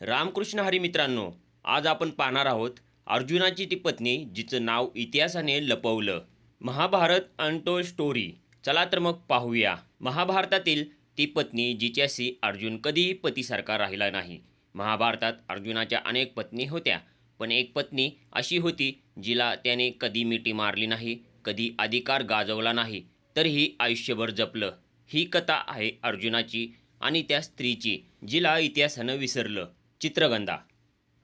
रामकृष्ण हरी मित्रांनो आज आपण पाहणार आहोत अर्जुनाची ती पत्नी जिचं नाव इतिहासाने लपवलं. महाभारत अनटोल्ड स्टोरी चला तर मग पाहूया. महाभारतातील ती पत्नी जिच्याशी अर्जुन कधीही पतीसारखा राहिला नाही. महाभारतात अर्जुनाच्या अनेक पत्नी होत्या पण एक पत्नी अशी होती जिला त्याने कधी मिठी मारली नाही कधी अधिकार गाजवला नाही तरीही आयुष्यभर जपलं. ही कथा आहे अर्जुनाची आणि त्या स्त्रीची जिला इतिहासानं विसरलं. चित्रगंधा.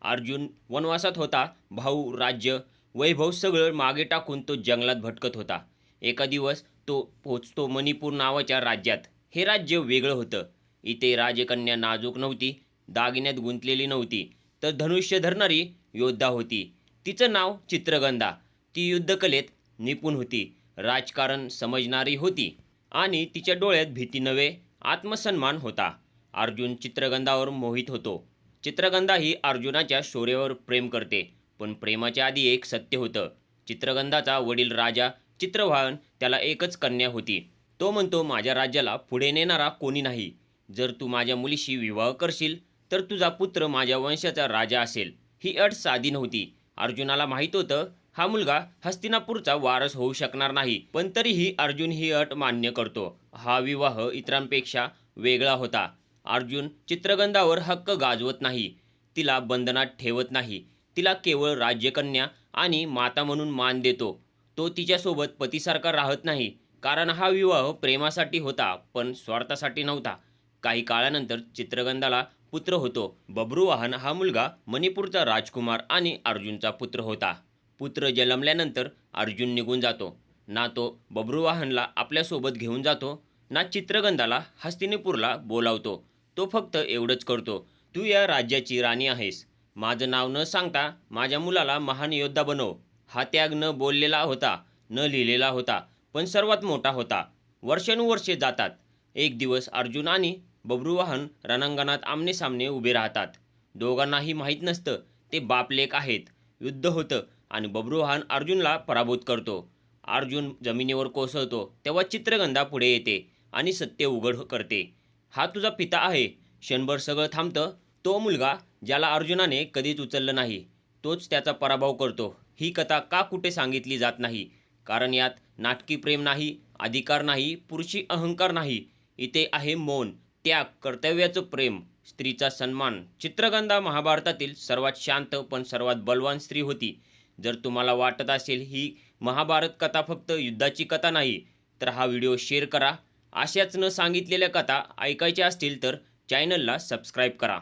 अर्जुन वनवासात होता. भाऊ राज्य वैभव सगळं मागे टाकून तो जंगलात भटकत होता. एका दिवस तो पोचतो मणिपूर नावाच्या राज्यात. हे राज्य वेगळं होतं. इथे राजकन्या नाजूक नव्हती दागिन्यात गुंतलेली नव्हती तर धनुष्य धरणारी योद्धा होती. तिचं नाव चित्रगंधा. ती युद्धकलेत निपुण होती राजकारण समजणारी होती आणि तिच्या डोळ्यात भीती नव्हे आत्मसन्मान होता. अर्जुन चित्रगंधावर मोहित होतो. चित्रगंधा ही अर्जुनाच्या शौर्यावर प्रेम करते पण प्रेमाच्या आधी एक सत्य होतं. चित्रगंधाचा वडील राजा चित्रवाहन त्याला एकच कन्या होती. तो म्हणतो माझ्या राज्याला पुढे नेणारा कोणी नाही. जर तू माझ्या मुलीशी विवाह करशील तर तुझा पुत्र माझ्या वंशाचा राजा असेल. ही अट साधी नव्हती. अर्जुनाला माहीत होतं हा मुलगा हस्तिनापूरचा वारस होऊ शकणार नाही पण तरीही अर्जुन ही अट मान्य करतो. हा विवाह इतरांपेक्षा वेगळा होता. अर्जुन चित्रगंधावर हक्क गाजवत नाही. तिला बंधनात ठेवत नाही. तिला केवळ राज्यकन्या आणि माता म्हणून मान देतो. तो तिच्यासोबत पतीसारखा राहत नाही. कारण हा विवाह प्रेमासाठी होता पण स्वार्थासाठी नव्हता. काही काळानंतर चित्रगंधाला पुत्र होतो. बब्रुवाहन हा मुलगा मणिपूरचा राजकुमार आणि अर्जुनचा पुत्र होता. पुत्र जन्मल्यानंतर अर्जुन निघून जातो. ना तो बब्रुवाहनला आपल्यासोबत घेऊन जातो ना चित्रगंधाला हस्तिनीपूरला बोलावतो. तो फक्त एवढंच करतो. तू या राज्याची राणी आहेस. माझं नाव न सांगता माझ्या मुलाला महान योद्धा बनव. हा त्याग न बोललेला होता न लिहिलेला होता पण सर्वात मोठा होता. वर्षानुवर्षे जातात. एक दिवस अर्जुन आणि बब्रुवाहन रणांगणात आमनेसामने उभे राहतात. दोघांनाही माहीत नसतं. ते बापलेक आहेत. युद्ध होतं आणि बब्रुवाहन अर्जुनला पराभूत करतो. अर्जुन जमिनीवर कोसळतो. तेव्हा चित्रगंधा पुढे येते आणि सत्य उघड करते. हा तुझा पिता आहे. क्षणभर सगळं थांबतं. तो मुलगा ज्याला अर्जुनाने कधीच उचललं नाही तोच त्याचा पराभव करतो. ही कथा का कुठे सांगितली जात नाही? कारण यात नाटकी प्रेम नाही अधिकार नाही पुरुषी अहंकार नाही. इथे आहे मौन त्याग कर्तव्याचं प्रेम स्त्रीचा सन्मान. चित्रगंधा महाभारतातील सर्वात शांत पण सर्वात बलवान स्त्री होती. जर तुम्हाला वाटत असेल ही महाभारत कथा फक्त युद्धाची कथा नाही तर हा व्हिडिओ शेअर करा. अशाच न सांगितलेल्या कथा ऐकायच्या असतील तर चॅनलला सबस्क्राईब करा.